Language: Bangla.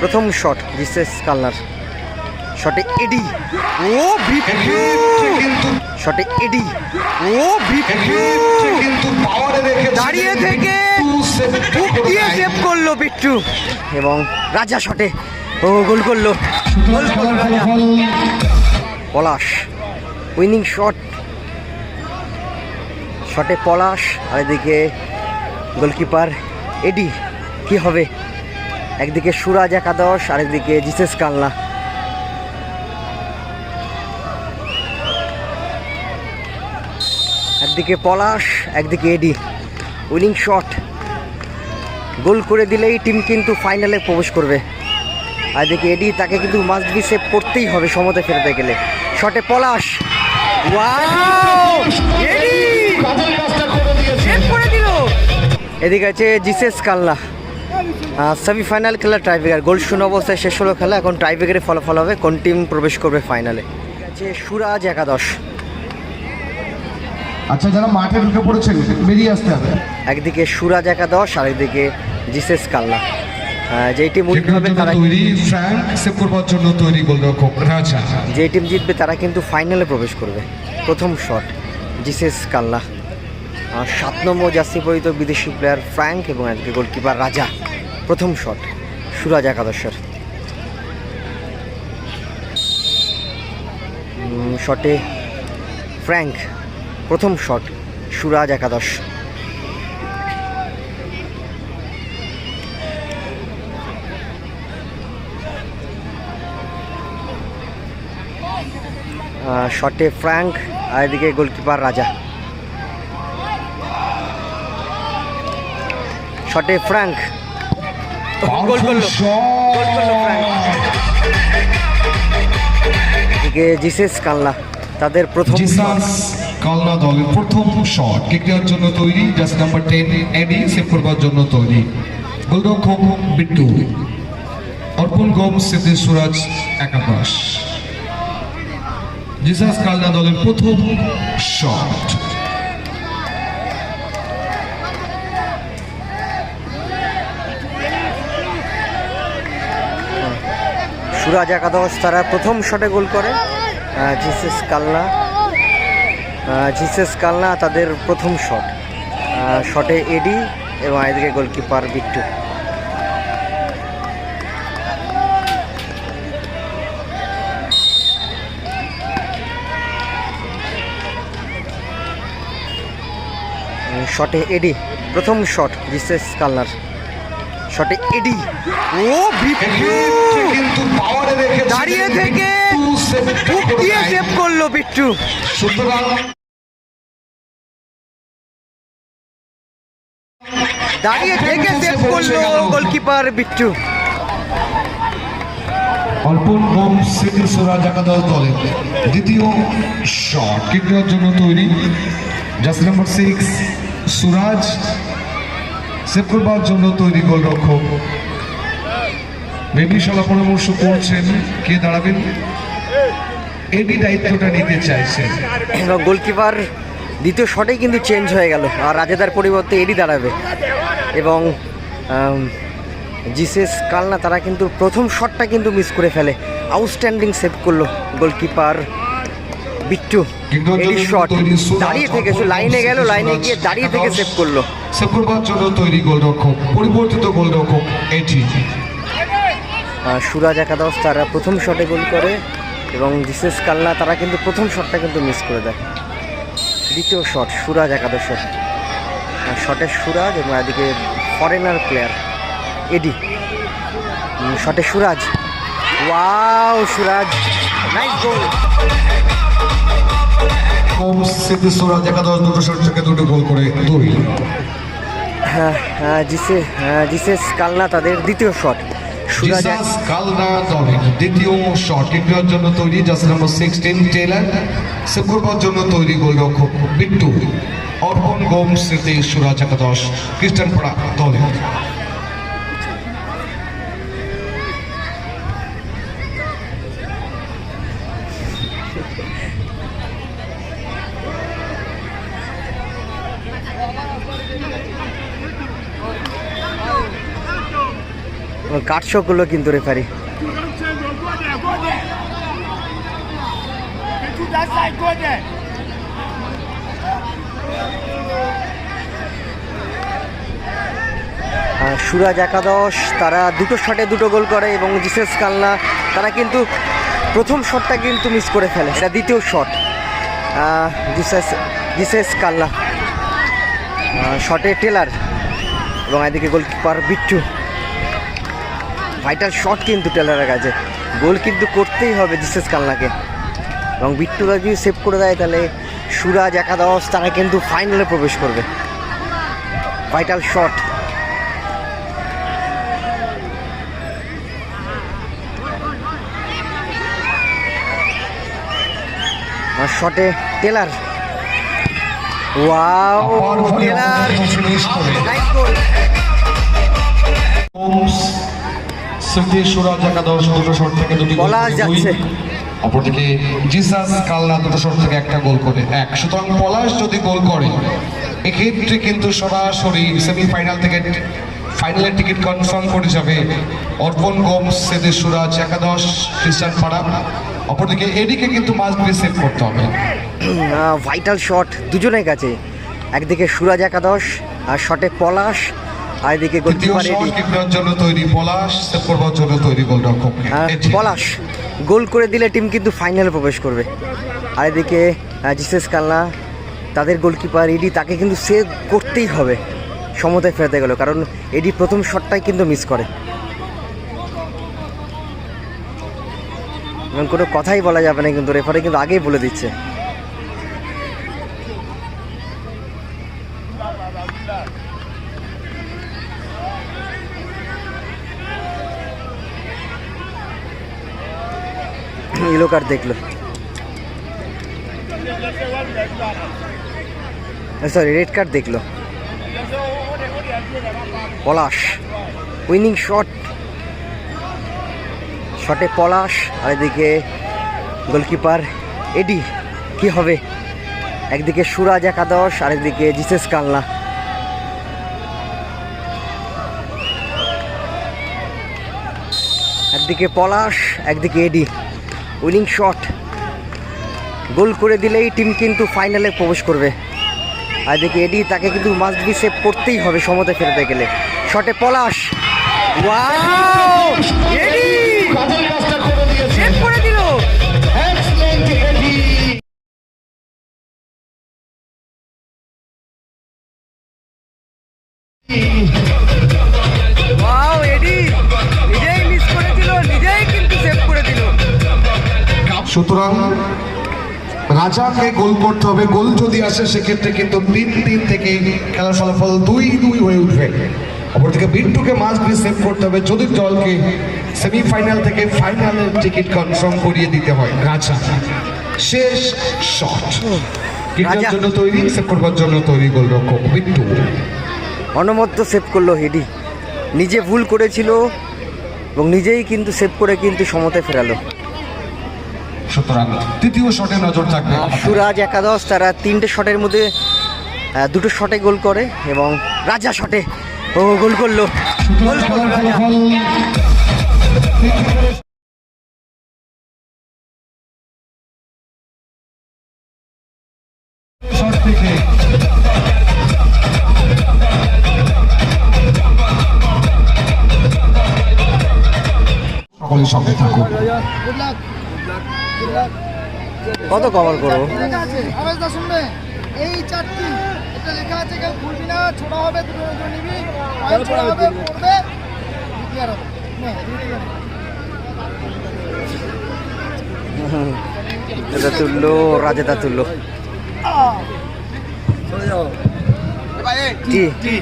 প্রথম শট রিসেস কালনার শটে এডি ও শটে এডি ও দাঁড়িয়ে থেকে দিয়ে সেভ করল বিট্টু এবং রাজা শটে ও গোল করল। পলাশ। উইনিং শট শটে পলাশ আর এদিকে গোলকিপার এডি কি হবে? একদিকে সুরাজ একাদশ আর একদিকে জিসেস কালনা। একদিকে পলাশ একদিকে এডি। Winning shot. গোল করে দিলেই টিম কিন্তু ফাইনালে প্রবেশ করবে। আর এডি তাকে কিন্তু মাস্ট বি সেভ করতেই হবে সমতে ফেরতে গেলে। শটে পলাশ। এদিকে আছে জিসেস কালনা। সেমিফাইনাল খেলা ট্রাইব্রেকার গোল শূন্য অবস্থায় শেষ হলো খেলা। এখন ট্রাইব্রেকারে ফলাফল হবে। কোন টিম প্রবেশ করবে ফাইনালে আছে সুরাজ একাদশ। আচ্ছা যারা মাঠে ঢুকে পড়েছেন বেরিয়ে আসতে হবে। একদিকে সুরাজ একাদশ আর একদিকে জিসেস আহ, যেই টিম তারা তৈরি সেভ করবার জন্য তৈরি গোলরক্ষক রাজা। যে টিম জিতবে তারা কিন্তু ফাইনালে প্রবেশ করবে। প্রথম শট জিসেস কাল্লা। সাত নম্বর জার্সি পরিত বিদেশি প্লেয়ার ফ্র্যাঙ্ক এবং একদিকে গোলকিপার রাজা। প্রথম শট, সুরাজ একাদশের। শটে ফ্র্যাঙ্ক, প্রথম শট, সুরাজ একাদশ। শটে ফ্র্যাঙ্ক, আর এদিকে গোলকিপার রাজা। শটে ফ্র্যাঙ্ক গোল করল। গোল করল এদিকে জিসেস কাল্লা তাদের প্রথম কালনা দলের প্রথম শট কিক দেওয়ার জন্য তৈরি just number ten Eddie save করবার জন্য তৈরি। গোলরক্ষক বিট্টু। অর্পণ গোম সিদ্ধি সুরাজ একাদশ। জিসাস কালনা দলের প্রথম শট সুরাজ একাদশ তারা প্রথম শটে গোল করে। জিসেস আহ, জিসেস কালনা তাদের প্রথম শট। শটে এডি এবং এদিকে গোলকিপার বিট্টু। শটে এডি প্রথম শট জিসেস কালনার। শটে এডি। ও কিন্তু দাঁড়িয়ে থেকে দিয়ে সেভ করল বিট্টু। সুতরাং দাঁড়িয়ে থেকে সেভ করল গোলকিপার বিট্টু। অল্পন গোম সিদ্ধি সুরাজ একাদশ দলের দ্বিতীয় শট কিক জন্য তৈরি। Just number six Suraj save করবার জন্য তৈরি গোলরক্ষক বেবি সলা পরামর্শ করছেন কে দাঁড়াবেন? এডি দায়িত্বটা নিতে চাইছেন। এবং গোলকিপার দ্বিতীয় শটেই কিন্তু চেঞ্জ হয়ে গেল আর রাজেদার পরিবর্তে এডি দাঁড়াবে। এবং জিসেস কালনা তারা কিন্তু প্রথম শটটা কিন্তু মিস করে ফেলে। আউটস্ট্যান্ডিং সেভ করল গোলকিপার বিট্টু। এডি শট দাঁড়িয়ে থেকে লাইনে গেল লাইনে গিয়ে দাঁড়িয়ে থেকে সেভ করল। সেভ করবার জন্য তৈরি গোলরক্ষক পরিবর্তিত গোলরক্ষক এটি। সুরাজ একাদশ তারা প্রথম শটে গোল করে এবং জিসেস কালনা তারা কিন্তু প্রথম শটটা কিন্তু মিস করে দেয়। দ্বিতীয় শট সুরাজ একাদশের। আর শটে সুরাজ এবং এদিকে ফরেনার প্লেয়ার এডি শটে সুরাজ। ওয়াও সুরাজ! নাইস গোল সিদ্ধি সুরাজ একাদশ দুটো শট থেকে দুটো গোল করে দুই। জিসে হ্যাঁ, জিসেস কালনা তাদের দ্বিতীয় শট সুরাজ জিসাস কালনা দলের দ্বিতীয় শট দেওয়ার জন্য তৈরি jersey number sixteen Taylor save করবার জন্য তৈরি গোলরক্ষক বিট্টু। অর্পণ গোম স্মৃতি সুরাজ একাদশ খ্রিস্টানপাড়া দলের কাটশো করল কিন্তু রেফারি সুরাজ একাদশ, তারা দুটো শটে দুটো গোল করে এবং জিসেস কালনা, তারা কিন্তু প্রথম শটটা কিন্তু মিস করে ফেলে, সেটা দ্বিতীয় শট জিসেস জিসেস কালনা। শটে টেলার এবং এদিকে গোলকিপার বিট্টু। ভাইটাল শট কিন্তু টেলারের কাছে। গোল কিন্তু করতেই হবে জিসেস কালনাকে এবং বিট্টুরা যদি সেভ করে দেয় তাহলে সুরাজ একাদশ তারা কিন্তু ফাইনালে প্রবেশ করবে। ভাইটাল শট আর শটে টেলার ওয়াও টেলার স্মৃতি সুরাজ একাদশ দুটো শট থেকে দুটি যাচ্ছে। অপরদিকে জিসাস কালনা দুটো শট থেকে একটা গোল করে এক। সুতরাং পলাশ যদি গোল করে এক্ষেত্রে কিন্তু সরাসরি সেমিফাইনাল থেকে ফাইনালের টিকিট কনফার্ম করে যাবে অর্পণ গোমস সেদের সুরাজ একাদশ খ্রিস্টান পাড়া অপরদিকে এদিকে কিন্তু মাস্ট বি সেভ করতে হবে। ভাইটাল শট দুজনের কাছে। একদিকে সুরাজ একাদশ আর শটে পলাশ আর এদিকে গোলকিপার এডি। তৈরি পলাশ করবার জন্য তৈরি গোলরক্ষক পলাশ গোল করে দিলে টিম কিন্তু ফাইনালে প্রবেশ করবে। আর এদিকে জিসেস কালনা তাদের গোলকিপার এডি তাকে কিন্তু সেভ করতেই হবে। সমতায় ফেরাতে গেল কারণ এডি প্রথম শটটাই কিন্তু মিস করে। এবং কোনো কথাই বলা যাবে না কিন্তু রেফারি কিন্তু আগেই বলে দিচ্ছে। ইলো কার্ড দেখল সরি রেড কার্ড দেখল পলাশ। উইনিং শট শটে পলাশ, আর এদিকে গোলকিপার এডি। কি হবে? একদিকে সুরাজ একাদশ, আর একদিকে জিসেস কালনা। একদিকে পলাশ, একদিকে এডি। Winning shot. গোল করে দিলেই টিম কিন্তু ফাইনালে প্রবেশ করবে। আর দেখি এডি, তাকে কিন্তু মাস্ট বি সেভ করতেই হবে সমতে ফেরতে গেলে। শটে পলাশ। ওয়াও! সুতরাং রাজাকে গোল করতে হবে গোল যদি আসে সেক্ষেত্রে কিন্তু তিন তিন থেকে খেলার ফলাফল দুই দুই হয়ে উঠবে। অপরদিকে বিট্টুকে বি সেভ করতে হবে যদি দলকে সেমিফাইনাল থেকে ফাইনালের টিকিট কনফার্ম করিয়ে দিতে হয় রাজা। শেষ শট কিকের জন্য তৈরি? সেভ করবার জন্য তৈরি গোলরক্ষক বিট্টু। অনমত্ত সেভ করল হেডি। নিজে ভুল করেছিল এবং নিজেই কিন্তু সেভ করে কিন্তু সমতে ফেরালো। সুতরাং তৃতীয় শটে নজর থাকবে সুরাজ একাদশ তারা তিনটে শটের মধ্যে দুটো শটে গোল করে এবং রাজা শটে ও গোল করল। গোল করল খেলার রাজা। ফলাফল শট থেকে। সকলের সঙ্গে থাকুন। কত কভার করব লেখা আছে আওয়াজটা শুনবে এই চারটি এটা লেখা আছে কেউ ভুলবি না ছোড়া হবে দুটো নিবি হবে পড়বে। এটা তুললো রাজাদা তুললো টি